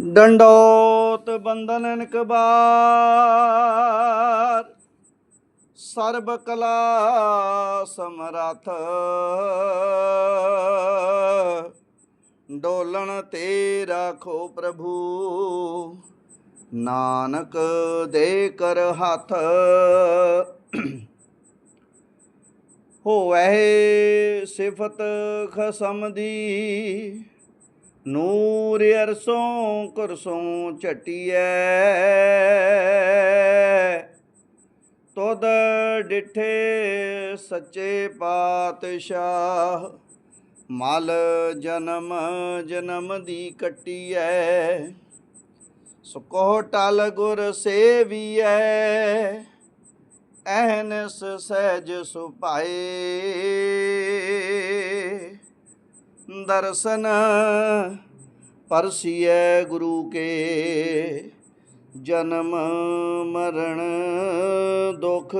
ਡੰਡੋਤ ਬੰਧਨ ਕਬਾਰ ਸਰਬ ਕਲਾ ਸਮਰੱਥ। ਡੋਲਣ ਤੇ ਰਾਖੋ ਪ੍ਰਭੂ। ਨਾਨਕ ਦੇ ਕਰ ਹੱਥ। ਹੋਵੇ ਸਿਫਤ ਖਸਮ ਦੀ। ਨੂਰ ਅਰਸੋਂ ਕੁਰਸੋਂ ਝਟੀਐ। ਤੁਧ ਡਿਠੇ ਸੱਚੇ ਪਾਤਸ਼ਾਹ, ਮਲ ਜਨਮ ਜਨਮ ਦੀ ਕੱਟੀਐ। ਸੁਕੋ ਟਲ ਗੁਰ ਸੇਵੀਐ ਐਨਸ ਸਹਿਜ ਸੁਭਾਏ। ਦਰਸ਼ਨ ਪਰਸੀਐ ਗੁਰੂ ਕੇ। ਜਨਮ ਮਰਨ ਦੁਖ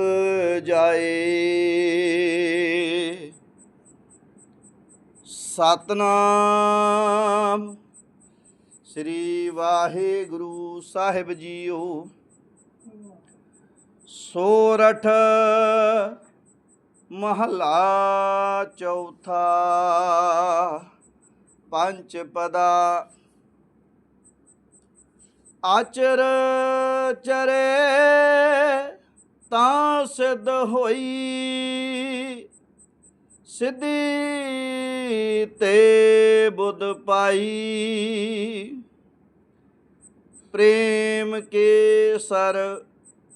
ਜਾਏ। ਸਤਨਾਮ ਸ੍ਰੀ ਵਾਹਿਗੁਰੂ ਸਾਹਿਬ ਜੀਓ। ਸੋਰਠ ਮਹਲਾ ਚੌਥਾ, ਪੰਜ ਪਦਾ। ਆਚਰ ਚਰੇ ਤਾਂ ਸਿੱਧ ਹੋਈ, ਸਿੱਧੀ ਤੇ ਬੁੱਧ ਪਾਈ। ਪ੍ਰੇਮ ਕੇ ਸਰ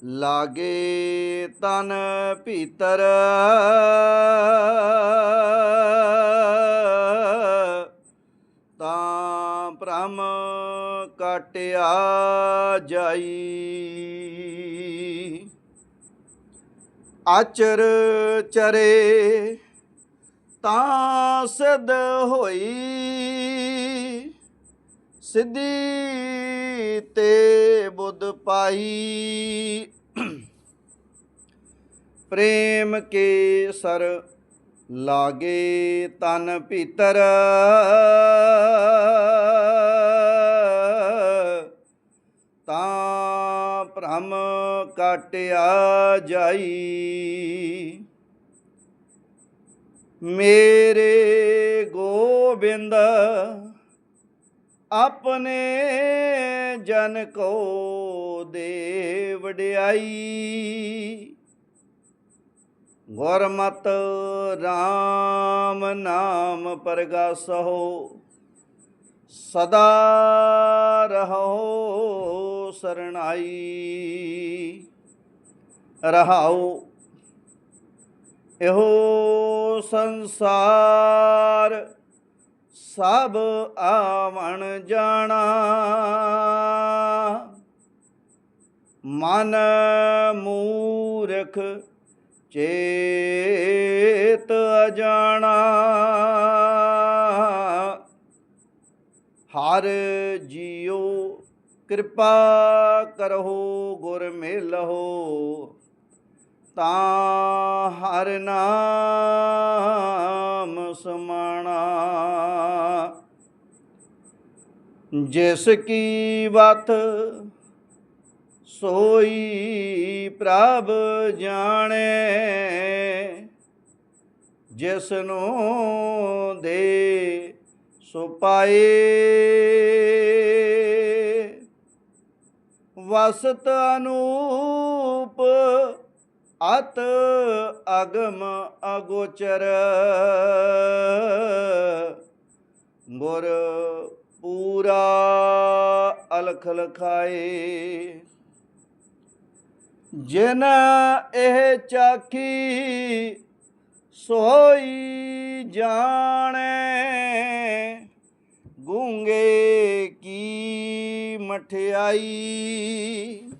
ਲਾਗੇ ਤਨ ਭੀਤਰ। ਤਾਂ ਭ੍ਰਮ ਕਟਿਆ ਜਾਈ। ਆਚਰ ਚਰੇ ਤਾਂ ਸਿੱਧ ਹੋਈ। ਸਿੱਧੀ ਤੇ ਬੁੱਧ ਪਾਈ। ਪ੍ਰੇਮ ਕੇ ਸਰ ਲਾਗੇ ਤਨ ਭੀਤਰ। ਤਾਂ ਭ੍ਰਮ ਕਾਟਿਆ ਜਾਈ। ਮੇਰੇ ਗੋਬਿੰਦ ਆਪਣੇ ਜਨ ਕੋ ਦੇ ਵਡਿਆਈ ਗੁਰਮਤਿ RAM ਨਾਮ ਪਰਗਾਸਹੁ, ਸਦਾ ਰਹੋ ਸਰਣਾਈ। ਰਹਾਉ ਇਹੋ ਸੰਸਾਰ ਸਭ ਆਵਣ ਜਾਣਾ। ਮਨ ਮੂਰਖ ਚੇਤ ਅਜਾਣਾ। ਹਰ ਜੀਉ ਕਿਰਪਾ ਕਰੋ ਗੁਰ ਮਿਲਹੁ, ਤਾਂ ਹਰ ਨਾਮ ਸਮਾਣਾ। ਜਿਸ ਕੀ ਵਤ ਸੋਈ ਪ੍ਰਭ ਜਾਣੇ, ਜਿਸ ਨੂੰ ਦੇ ਸੋ ਪਾਏ। ਵਸਤ ਅਨੂਪ ਅਤ ਅਗਮ ਅਗੋਚਰ, ਗੁਰ ਪੂਰਾ ਅਲਖ ਲਖਾਏ। ਜਿਨ ਇਹ ਚਾਖੀ ਸੋਈ ਜਾਣੇ ਗੂੰਗੇ ਕੀ ਮਠਿਆਈ।